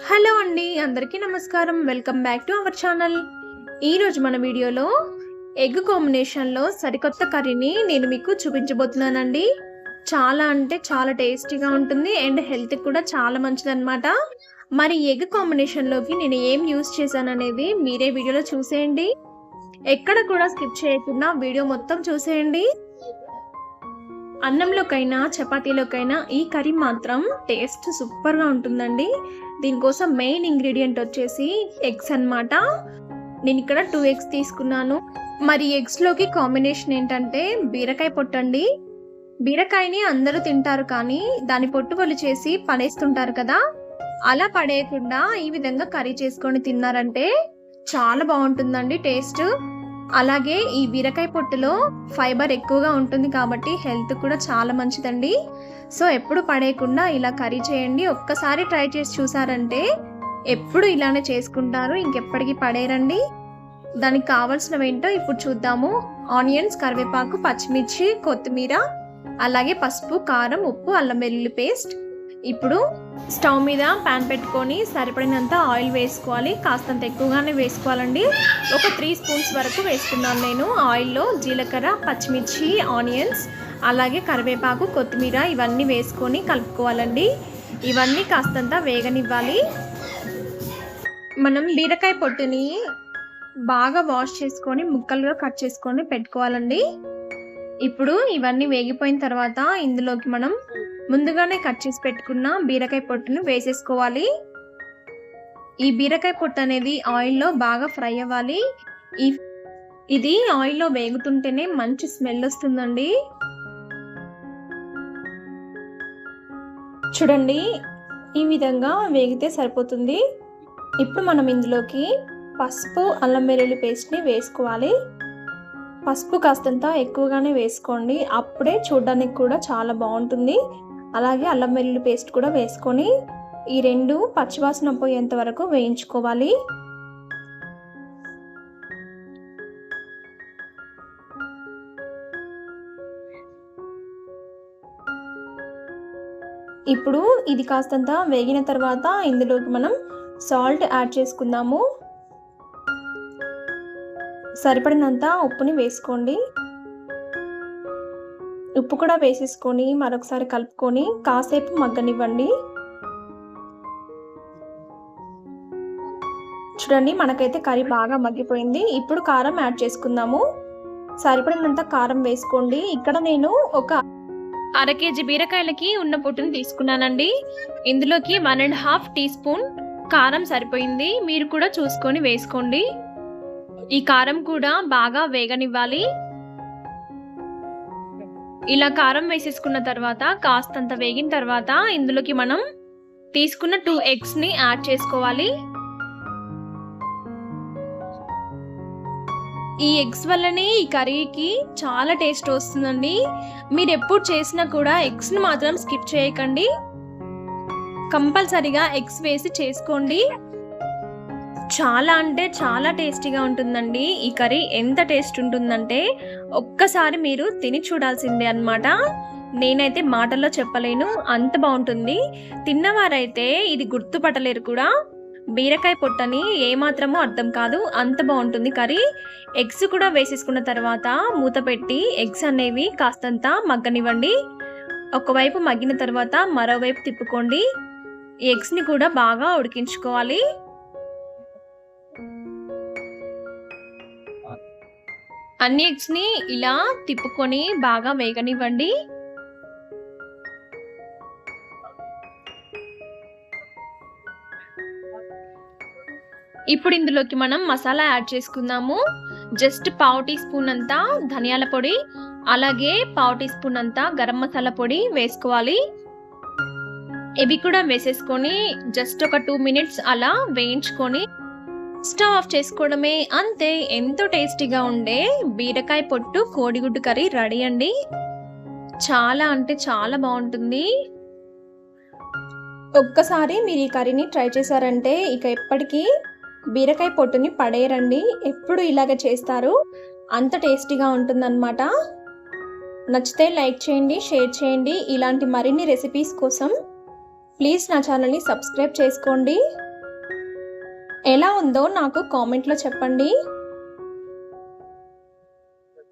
Hello అండి అందరికీ నమస్కారం. Welcome back to our channel. ఈరోజు మన వీడియోలో ఎగ్ కాంబినేషన్లో సరికొత్త కర్రీని నేను మీకు చూపించబోతున్నానండి. చాలా అంటే చాలా టేస్టీగా ఉంటుంది అండ్ హెల్త్కి కూడా చాలా మంచిదన్నమాట. మరి ఎగ్ కాంబినేషన్లోకి నేను ఏం యూస్ చేశాననేది మీరే వీడియోలో చూసేయండి. ఎక్కడ కూడా స్కిప్ చేయకుండా వీడియో మొత్తం చూసేయండి. అన్నంలోకైనా చపాతీలోకైనా ఈ కర్రీ మాత్రం టేస్ట్ సూపర్గా ఉంటుందండి. దీనికోసం మెయిన్ ఇంగ్రీడియంట్ వచ్చేసి ఎగ్స్ అన్నమాట. నేను ఇక్కడ టూ ఎగ్స్ తీసుకున్నాను. మరి ఎగ్స్లోకి కాంబినేషన్ ఏంటంటే బీరకాయ పొట్టండి. బీరకాయని అందరూ తింటారు కానీ దాని పొట్టు వాళ్ళు చేసి పడేస్తుంటారు కదా. అలా పడేయకుండా ఈ విధంగా కర్రీ చేసుకొని తిన్నారంటే చాలా బాగుంటుందండి టేస్ట్. అలాగే ఈ బీరకాయ పొట్టులో ఫైబర్ ఎక్కువగా ఉంటుంది కాబట్టి హెల్త్ కూడా చాలా మంచిదండి. సో ఎప్పుడు పడేయకుండా ఇలా కర్రీ చేయండి. ఒక్కసారి ట్రై చేసి చూసారంటే ఎప్పుడు ఇలానే చేసుకుంటారు. ఇంకెప్పటికీ పడేయరండి. దానికి కావాల్సినవి ఏంటో ఇప్పుడు చూద్దాము. ఆనియన్స్ కరివేపాకు పచ్చిమిర్చి కొత్తిమీర అలాగే పసుపు కారం ఉప్పు అల్లం వెల్లుల్లి పేస్ట్ ఇప్పుడు స్టవ్ మీద ప్యాన్ పెట్టుకొని సరిపడినంత ఆయిల్ వేసుకోవాలి. కాస్తంత ఎక్కువగానే వేసుకోవాలండి. ఒక త్రీ స్పూన్స్ వరకు వేసుకున్నాను నేను ఆయిల్లో జీలకర్ర పచ్చిమిర్చి ఆనియన్స్ అలాగే కరివేపాకు కొత్తిమీర ఇవన్నీ వేసుకొని కలుపుకోవాలండి. ఇవన్నీ కాస్తంత వేగనివ్వాలి. మనం బీరకాయ పొట్టుని బాగా వాష్ చేసుకొని ముక్కలుగా కట్ చేసుకొని పెట్టుకోవాలండి. ఇప్పుడు ఇవన్నీ వేగిపోయిన తర్వాత ఇందులోకి మనం ముందుగానే కట్ చేసి పెట్టుకున్న బీరకాయ పొట్టును వేసేసుకోవాలి. ఈ బీరకాయ పొట్టు అనేది ఆయిల్లో బాగా ఫ్రై అవ్వాలి. ఈ ఇది ఆయిల్లో వేగుతుంటేనే మంచి స్మెల్ వస్తుందండి. చూడండి ఈ విధంగా వేగితే సరిపోతుంది. ఇప్పుడు మనం ఇందులోకి పసుపు అల్లం వెల్లుల్లి పేస్ట్ని వేసుకోవాలి. పసుపు కాస్తంత ఎక్కువగానే వేసుకోండి. అప్పుడే చూడడానికి కూడా చాలా బాగుంటుంది. అలాగే అల్లం వెల్లుల్లి పేస్ట్ కూడా వేసుకొని ఈ రెండు పచ్చివాసన పోయేంత వరకు వేయించుకోవాలి. ఇప్పుడు ఇది కాస్తంత వేగిన తర్వాత ఇందులోకి మనం సాల్ట్ యాడ్ చేసుకుందాము. సరిపడినంత ఉప్పుని వేసుకోండి. ఉప్పు కూడా వేసేసుకొని మరొకసారి కలుపుకొని కాసేపు మగ్గనివ్వండి. చూడండి మనకైతే కర్రీ బాగా మగ్గిపోయింది. ఇప్పుడు కారం యాడ్ చేసుకుందాము. సరిపడినంత కారం వేసుకోండి. ఇక్కడ నేను ఒక అర కేజీ బీరకాయలకి ఉన్న పొట్టును తీసుకున్నానండి. ఇందులోకి one and half teaspoon కారం సరిపోయింది. మీరు కూడా చూసుకొని వేసుకోండి. ఈ కారం కూడా బాగా వేగనివ్వాలి. ఇలా కారం వేసేసుకున్న తర్వాత కాస్తంత వేగిన తర్వాత ఇందులోకి మనం తీసుకున్న టూ ఎగ్స్ని యాడ్ చేసుకోవాలి. ఈ ఎగ్స్ వల్లనే ఈ కర్రీకి చాలా టేస్ట్ వస్తుందండి. మీరు ఎప్పుడు చేసినా కూడా ఎగ్స్ని మాత్రం స్కిప్ చేయకండి. కంపల్సరిగా ఎగ్స్ వేసి చేసుకోండి. చాలా అంటే చాలా టేస్టీగా ఉంటుందండి. ఈ కర్రీ ఎంత టేస్ట్ ఉంటుందంటే ఒక్కసారి మీరు తిని చూడాల్సిందే అనమాట నేనైతే మాటల్లో చెప్పలేను అంత బాగుంటుంది. తిన్నవారైతే ఇది గుర్తుపట్టలేరు కూడా. బీరకాయ పొట్టని ఏమాత్రమో అర్థం కాదు అంత బాగుంటుంది కర్రీ. ఎగ్స్ కూడా వేసేసుకున్న తర్వాత మూత పెట్టి ఎగ్స్ అనేవి కాస్తంత మగ్గనివ్వండి. ఒకవైపు మగ్గిన తర్వాత మరోవైపు తిప్పుకోండి. ఎగ్స్ని కూడా బాగా ఉడికించుకోవాలి. అన్ని ఎగ్స్ని ఇలా తిప్పుకొని బాగా వేగనివ్వండి. ఇప్పుడు ఇందులోకి మనం మసాలా యాడ్ చేసుకుందాము. జస్ట్ పావు టీ స్పూన్ అంతా ధనియాల పొడి అలాగే పావు టీ స్పూన్ అంతా గరం మసాలా పొడి వేసుకోవాలి. ఇవి కూడా వేసేసుకొని జస్ట్ ఒక టూ మినిట్స్ అలా వేయించుకొని స్టవ్ ఆఫ్ చేసుకోవడమే. అంతే ఎంతో టేస్టీగా ఉండే బీరకాయ పొట్టు కోడిగుడ్డు కర్రీ రెడీ అండి. చాలా అంటే చాలా బాగుంటుంది. ఒక్కసారి మీరు ఈ కర్రీని ట్రై చేశారంటే ఇక ఎప్పటికీ బీరకాయ పొట్టుని పడేయరండి. ఎప్పుడు ఇలాగ చేస్తారు. అంత టేస్టీగా ఉంటుందన్నమాట. నచ్చితే లైక్ చేయండి షేర్ చేయండి. ఇలాంటి మరిన్ని రెసిపీస్ కోసం ప్లీజ్ నా ఛానల్ని సబ్స్క్రైబ్ చేసుకోండి. ఎలా ఉందో నాకు కామెంట్లో చెప్పండి.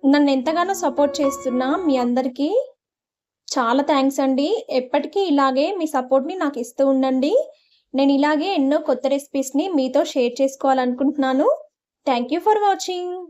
నన్ను ఎంతగానో సపోర్ట్ చేస్తున్నా మీ అందరికీ చాలా థ్యాంక్స్ అండి. ఎప్పటికీ ఇలాగే మీ సపోర్ట్ని నాకు ఇస్తూ ఉండండి. నేను ఇలాగే ఎన్నో కొత్త రెసిపీస్ని మీతో షేర్ చేసుకోవాలనుకుంటున్నాను. Thank you for watching